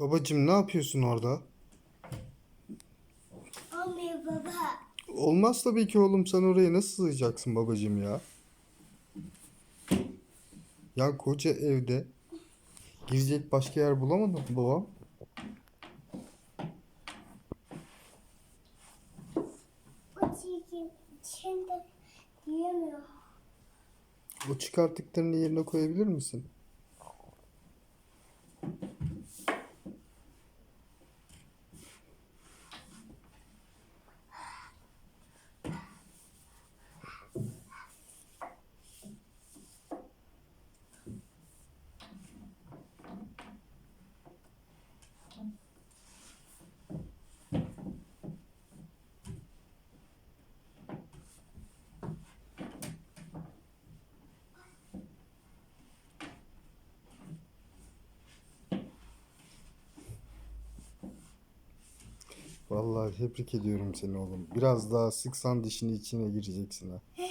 Babacım ne yapıyorsun orada? Olmuyor baba. Olmaz tabii ki oğlum sen oraya nasıl sığacaksın babacım ya? Ya koca evde girecek başka yer bulamadın mı babam? O çıkarttıklarını yerine koyabilir misin? Vallahi tebrik ediyorum seni oğlum. Biraz daha sıksan dişini içine gireceksin ha.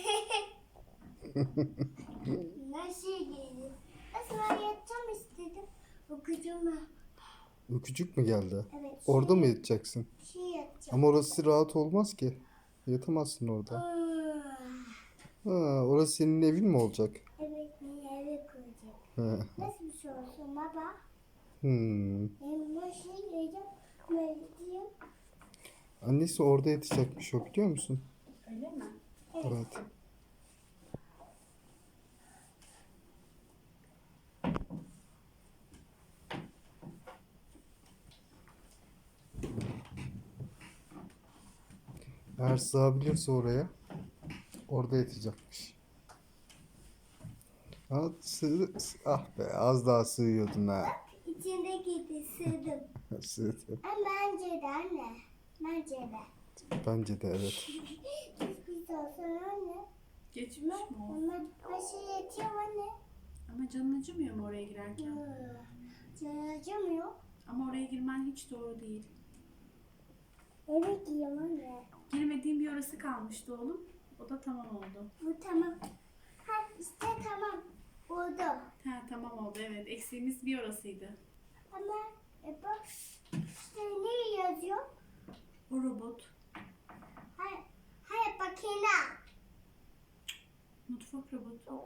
Nasıl geldi? Nasıl ben yatacağım istedim. Okuduğuma. Ökücük mü geldi? Evet. Orada mı yatacaksın? Şey yatacağım. Ama orası rahat olmaz ki. Yatamazsın orada. Ha, orası senin evin mi olacak? Evet niye eve koyacak? Ha. Nasıl bir şey olsun baba? Hmm. Benim bu şey diyeceğim. Böyle diyeyim. Annesi orada yatacakmış o biliyor musun? Öyle mi? Evet. Eğer sığabilirse oraya orada yatacakmış. Ha, ah be az daha sığıyordun ha. İçinde gitti sığdım. Sığdı. Ama bence de anne. Bence de. Bence de evet. Güzel olsun anne. Geçmiş mi o? Ama başı yatıyor anne. Ama canın acımıyor mu oraya girerken? Canı acımıyor. Ama oraya girmen hiç doğru değil. Eve giyiyorum anne. Girmediğin bir orası kalmıştı oğlum. O da tamam oldu. Bu tamam. Ha işte tamam. Oldu. Ha tamam oldu evet. Eksiğimiz bir orasıydı. Ama e, bak işte ne yazıyor? O robot. Hayır, hayır makine. Mutfak robotu.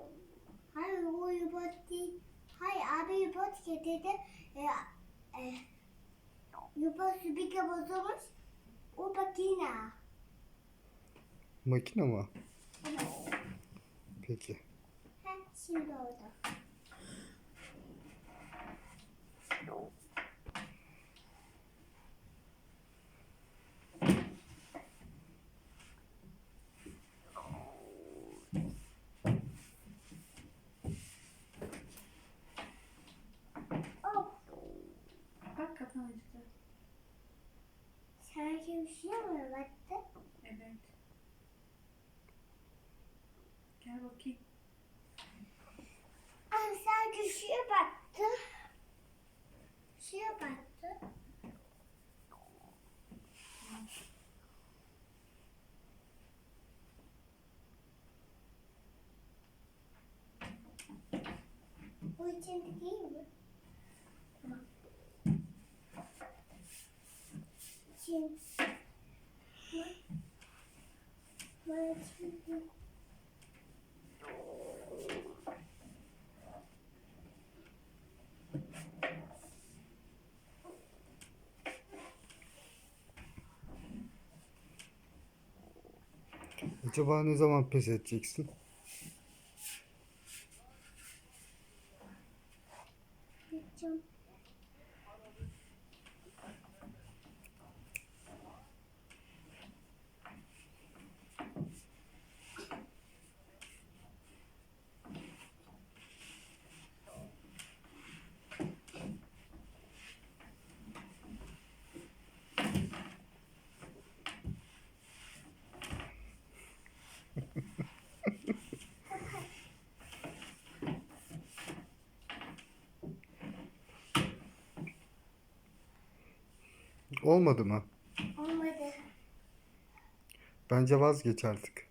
Hayır o robot değil. Hayır abi robot getirdi. E, e, robot süpürge bozulmuş. O makine. Makine mi? Evet. Peki. Ha şimdi oldu. Şey mi baktı? Evet. Gel bakayım. Ay sanki şuraya baktı. Şuraya baktı. Bu içinde değil mi? Tamam. Şimdi. Acaba ne zaman pes edeceksin? Olmadı mı? Olmadı. Bence vazgeç artık.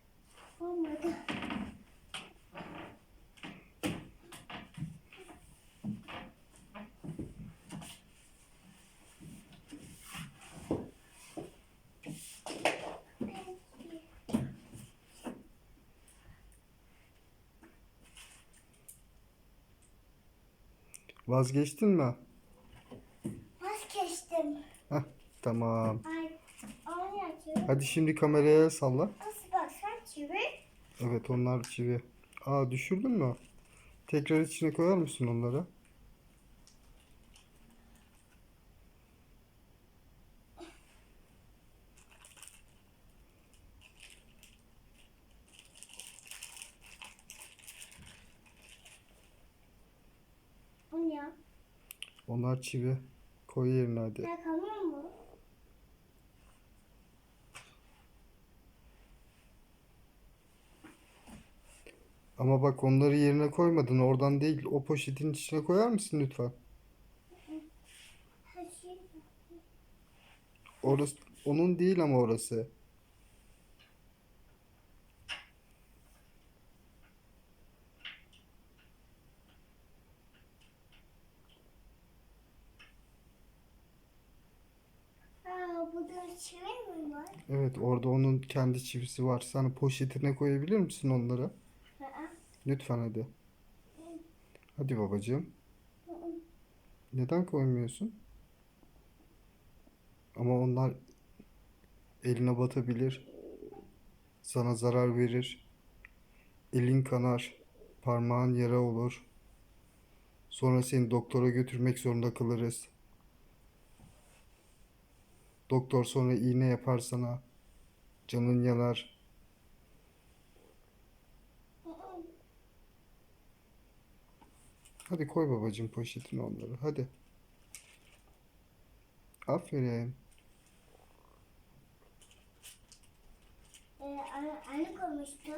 Olmadı. Vazgeçtin mi? Tamam. Hadi şimdi kameraya salla. Nasıl baksan çevir. Evet onlar çivi. Aa düşürdün mü? Tekrar içine koyar mısın onları? Ne? Onlar çivi. Koy yerine hadi. Ne kalıyor mu? Ama bak onları yerine koymadın. Oradan değil. O poşetin içine koyar mısın lütfen? Orası onun değil ama orası. Çevir mi var? Evet orada onun kendi çivisi var. Sen poşetine koyabilir misin onları? Lütfen hadi. Hadi babacığım. Neden koymuyorsun? Ama onlar eline batabilir. Sana zarar verir. Elin kanar. Parmağın yara olur. Sonra seni doktora götürmek zorunda kalırız. Doktor sonra iğne yapar sana. Canın yanar. Hadi koy babacığım poşetine onları. Hadi. Aferin. e, anne, anne koymuştu.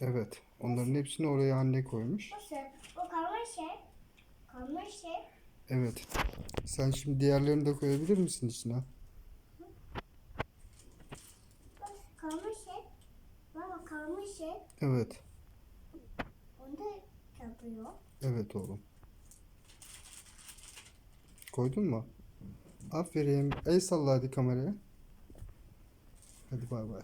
Evet. Onların hepsini oraya anne koymuş. Nasıl? Bu kalmış şey. Kalmış şey. Evet. Sen şimdi diğerlerini de koyabilir misin içine? Kalmış şey. Baba kalmış şey. Evet. Onu da yapıyor. Evet oğlum. Koydun mu? Aferin. El salla hadi kameraya. Hadi bay bay.